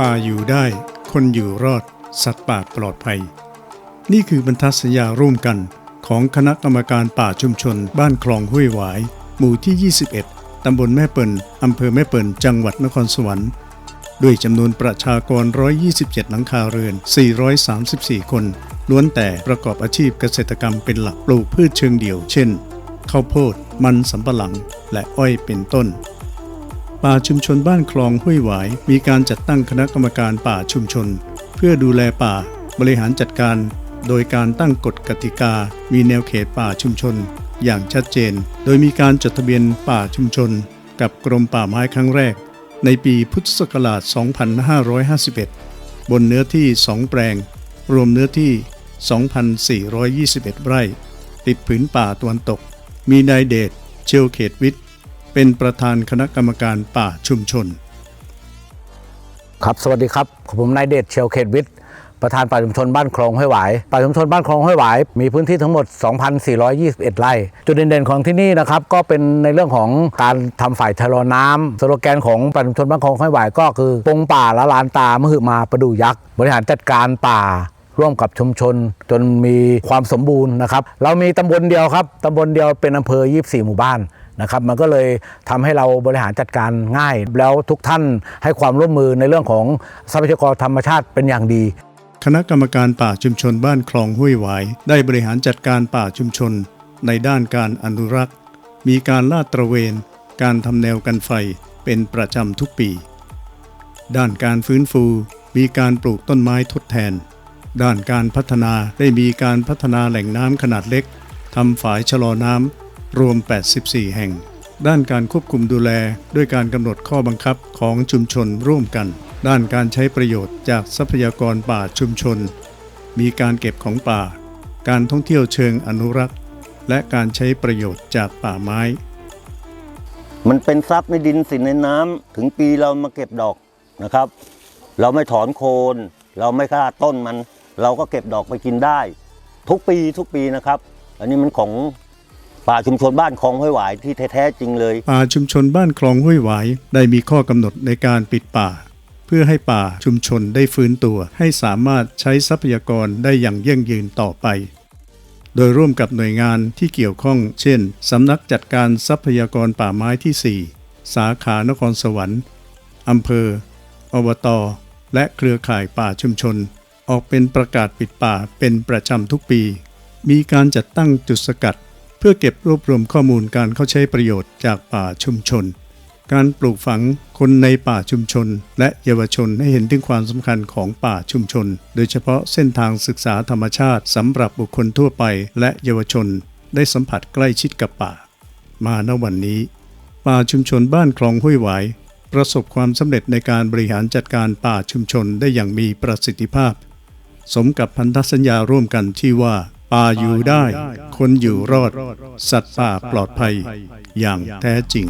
ป่าอยู่ได้ คนอยู่รอด สัตว์ป่าปลอดภัย นี่คือบรรทัดสัญญาร่วมกันของคณะกรรมการป่าชุมชน บ้านคลองห้วยหวาย หมู่ที่ 21 ตำบลแม่เปิลอำเภอแม่เปิลจังหวัดนครสวรรค์ ด้วยจำนวนประชากร 127 หลังคาเรือน 434 คน ล้วนแต่ประกอบอาชีพเกษตรกรรมเป็นหลักปลูกพืชเชิงเดี่ยว เช่น ข้าวโพด มันสำปะหลัง และอ้อยเป็นต้น ป่าชุมชนบ้านคลองห้วยหวาย มีการจัดตั้งคณะกรรมการป่าชุมชน เพื่อดูแลป่าบริหารจัดการ โดยการตั้งกฎกติกา มีแนวเขตป่าชุมชน อย่างชัดเจน โดยมีการจดทะเบียนป่าชุมชน กับกรมป่าไม้ครั้งแรก ในปีพุทธศักราช 2551 บนเนื้อที่ 2 แปลง รวมเนื้อที่ 2,421 ไร่ ติดผืนป่าตะวันตก มีนายเดชเชลเขตวิทย์ เป็นประธานคณะกรรมการป่าชุมชน ครับสวัสดีครับผมนายเดชเชียวเขตวิทย์ประธานป่าชุมชนบ้านคลองห้วยหวายป่าชุมชนบ้านคลองห้วยหวายมีพื้นที่ทั้งหมด 2,421 ไร่ จุดเด่นๆของที่นี่นะครับก็เป็นในเรื่องของการทำฝ่ายชะลอน้ำสโลแกนของป่าชุมชนบ้านคลองห้วยหวายก็คือปงป่าละลานตามหึมาประดูยักษ์บริหารจัดการป่าร่วมกับชุมชนจนมีความสมบูรณ์นะครับ เรามีตำบลเดียวครับตำบลเดียวเป็นอำเภอ 24 หมู่บ้าน นะครับมันก็เลยทำให้เราบริหารจัดการง่าย แล้วทุกท่านให้ความร่วมมือในเรื่องของทรัพยากรธรรมชาติเป็นอย่างดีคณะกรรมการป่าชุมชนบ้านคลองห้วยหวาย ได้บริหารจัดการป่าชุมชน ในด้านการอนุรักษ์ มีการลาดตระเวน การทำแนวกันไฟเป็นประจำทุกปี ด้านการฟื้นฟู มีการปลูกต้นไม้ทดแทน ด้านการพัฒนาได้มีการพัฒนาแหล่งน้ำขนาดเล็กทำฝายชะลอน้ำ รวม 84 แห่ง ด้านการควบคุมดูแลด้วยการกำหนดข้อบังคับของชุมชนร่วมกัน ด้านการใช้ประโยชน์จากทรัพยากรป่าชุมชน มีการเก็บของป่า การท่องเที่ยวเชิงอนุรักษ์ และการใช้ประโยชน์จากป่าไม้ มันเป็นทรัพย์ในดินสินในน้ำถึงปีเรามาเก็บดอกนะครับ เราไม่ถอนโคน เราไม่ฆ่าต้นมัน เราก็เก็บดอกไปกินได้ ทุกปีทุกปีนะครับ อันนี้มันของ ป่าชุมชนบ้านคลองห้วยหวายที่แท้ๆจริงเลย ป่าชุมชนบ้านคลองห้วยหวายได้มีข้อกำหนดในการปิดป่า เพื่อให้ป่าชุมชนได้ฟื้นตัว ให้สามารถใช้ทรัพยากรได้อย่างยั่งยืนต่อไป โดยร่วมกับหน่วยงานที่เกี่ยวข้อง เช่นสำนักจัดการทรัพยากรป่าไม้ที่ 4 สาขานครสวรรค์อำเภอ อบต และเครือข่ายป่าชุมชน ออกเป็นประกาศปิดป่าเป็นประจำทุกปี มีการจัดตั้งจุดสกัด เพื่อเก็บรวบรวมข้อมูลการเข้าใช้ประโยชน์จากป่าชุมชน การปลูกฝังคนในป่าชุมชน และเยาวชนให้เห็นถึงความสำคัญของป่าชุมชน โดยเฉพาะเส้นทางศึกษาธรรมชาติสำหรับบุคคลทั่วไป และเยาวชน ได้สัมผัสใกล้ชิดกับป่า มาณวันนี้ ป่าชุมชนบ้านคลองห้วยหวายประสบความสำเร็จในการบริหารจัดการป่าชุมชนได้อย่างมีประสิทธิภาพ สมกับพันธสัญญาร่วมกันที่ว่า ป่าอยู่ได้ คนอยู่รอด สัตว์ป่าปลอดภัยอย่างแท้จริง